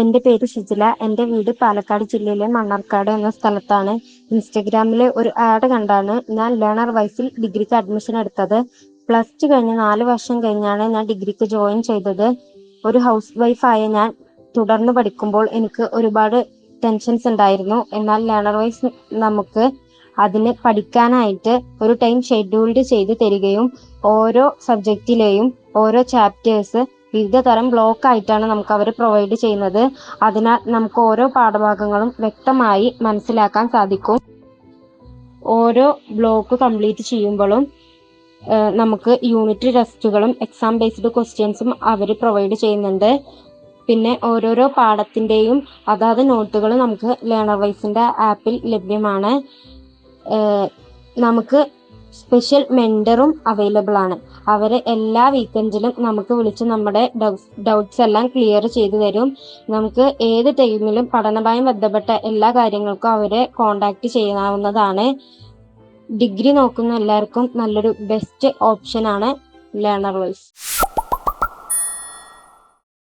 എന്റെ പേര് ഷിജില. എന്റെ വീട് പാലക്കാട് ജില്ലയിലെ മണ്ണാർക്കാട് എന്ന സ്ഥലത്താണ്. ഇൻസ്റ്റഗ്രാമിൽ ഒരു ആഡ് കണ്ടാണ്. ഞാൻ ലേണർ വൈസിൽ ഡിഗ്രിക്ക് അഡ്മിഷൻ എടുത്തത്. പ്ലസ് ടു കഴിഞ്ഞ് നാല് വർഷം കഴിഞ്ഞാണ് ഞാൻ ഡിഗ്രിക്ക് ജോയിൻ ചെയ്തത്. ഒരു ഹൗസ് വൈഫായ ഞാൻ തുടർന്ന് പഠിക്കുമ്പോൾ എനിക്ക് ഒരുപാട് ടെൻഷൻസ് ഉണ്ടായിരുന്നു. എന്നാൽ ലേണർ വൈസ് നമുക്ക് അതിന് പഠിക്കാനായിട്ട് ഒരു ടൈം ഷെഡ്യൂൾഡ് ചെയ്ത് തരികയും ഓരോ സബ്ജക്റ്റിലെയും ഓരോ ചാപ്റ്റേഴ്സ് വിവിധ തരം ബ്ലോക്ക് ആയിട്ടാണ് നമുക്ക് അവർ പ്രൊവൈഡ് ചെയ്യുന്നത്. അതിനാൽ നമുക്ക് ഓരോ പാഠഭാഗങ്ങളും വ്യക്തമായി മനസ്സിലാക്കാൻ സാധിക്കും. ഓരോ ബ്ലോക്ക് കംപ്ലീറ്റ് ചെയ്യുമ്പോഴും നമുക്ക് യൂണിറ്റ് ടെസ്റ്റുകളും എക്സാം ബേസ്ഡ് ക്വസ്റ്റ്യൻസും അവർ പ്രൊവൈഡ് ചെയ്യുന്നുണ്ട്. പിന്നെ ഓരോരോ പാഠത്തിന്റെയും അതാത് നോട്ടുകൾ നമുക്ക് ലേണർ വൈസിന്റെ ആപ്പിൽ ലഭ്യമാണ്. നമുക്ക് സ്പെഷ്യൽ മെന്ററും അവൈലബിൾ ആണ്. അവർ എല്ലാ വീക്കെൻഡിലും നമുക്ക് വിളിച്ച് നമ്മുടെ ഡൗട്ട്സ് എല്ലാം ക്ലിയർ ചെയ്തു തരും. നമുക്ക് ഏത് ടൈമിലും പഠനവുമായി ബന്ധപ്പെട്ട എല്ലാ കാര്യങ്ങൾക്കും അവരെ കോണ്ടാക്ട് ചെയ്യാവുന്നതാണ്. ഡിഗ്രി നോക്കുന്ന എല്ലാവർക്കും നല്ലൊരു ബെസ്റ്റ് ഓപ്ഷനാണ് ലേണർ വൈസ്